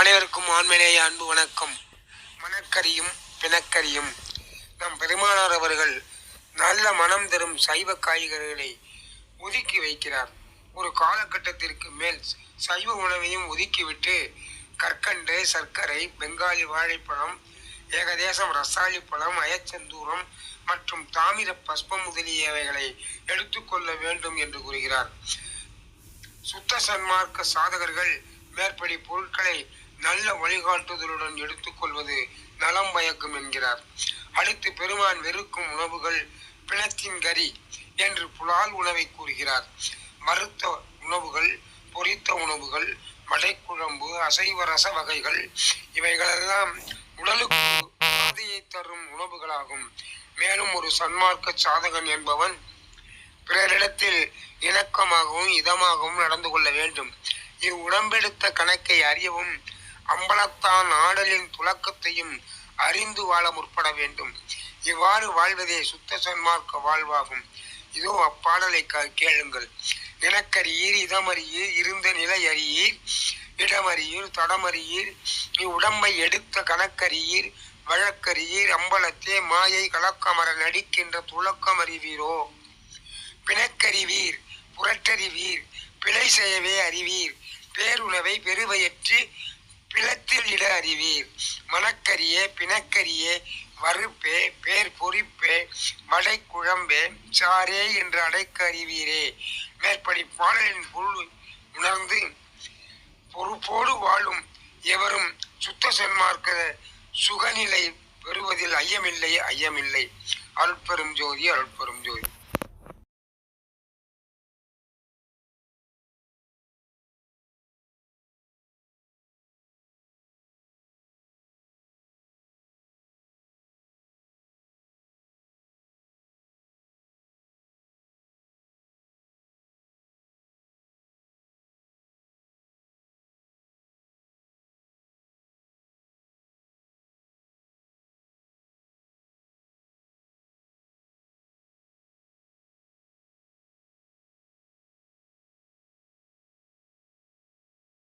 அனைவருக்கும் ஆண்மையிலேயே அன்பு வணக்கம். மணக்கரியும் பிணக்கரியும். நம் பெருமானார் அவர்கள் நல்ல மனம் தரும் சைவ காய்கறிகளை ஒதுக்கி வைக்கிறார். ஒரு காலகட்டத்திற்கு மேல் சைவ உணவையும் ஒதுக்கிவிட்டு கற்கண்டு சர்க்கரை பெங்காலி வாழைப்பழம் ஏகதேசம் ரசாலி பழம் அயச்சந்தூரம் மற்றும் தாமிர பஸ்பம் முதலியவைகளை எடுத்துக்கொள்ள வேண்டும் என்று கூறுகிறார். சுத்த சன்மார்க்க சாதகர்கள் மேற்படி பொருட்களை நல்ல வழிகாட்டுதலுடன் எடுத்துக்கொள்வது நலம் பயக்கும் என்கிறார். அடுத்து பெருமான் வெறுக்கும் உணவுகள் பிணத்தின் கறி என்று புலால் உணவை கூறுகிறார். மறுத்த உணவுகள் பொரித்த உணவுகள் மடைக்குழம்பு அசைவ ரச வகைகள் இவைகளெல்லாம் உடலுக்கு பாதையை தரும் உணவுகளாகும். மேலும் ஒரு சன்மார்க்க சாதகன் என்பவன் பிறரிடத்தில் இணக்கமாகவும் இதமாகவும் நடந்து கொள்ள வேண்டும். இவ்வுடம்பெடுத்த கணக்கை அறியவும் அம்பலத்தான் ஆடலின் துலக்கத்தையும் அறிந்து வாழ முற்பட வேண்டும். இவ்வாறு வாழ்வதே சுத்த சன்மார்க்க வாழ்வாகும். இதோ அப்பாடலை கா- கேளுங்கள். நிலக்கரியீர் இதமறியீர் இருந்த நிலை அறியீர் இடமறியீர் தடமறியீர் உடம்பை எடுத்த கணக்கறியீர் வழக்கறியீர் அம்பலத்தே மாயை கலக்கமர நடிக்கின்ற துலக்கம் அறிவீரோ பிணக்கறிவீர் புரட்டறிவீர் பிழை செய்யவே அறிவீர் பேருணவை பெருவையற்று பிளத்தில் இட அறிவீர் மணக்கரியே பிணக்கரியே வறுப்பே பேர் பொறிப்பே வடை குழம்பே சாரே என்று அடைக்க அறிவீரே. மேற்படி பாடலின் பொருள் உணர்ந்து பொறுப்போடு வாழும் எவரும் சுத்த சன்மார்க்க சுகநிலை பெறுவதில் ஐயமில்லை ஐயமில்லை. அருட்பெரும் ஜோதி அருட்பெரும் ஜோதி.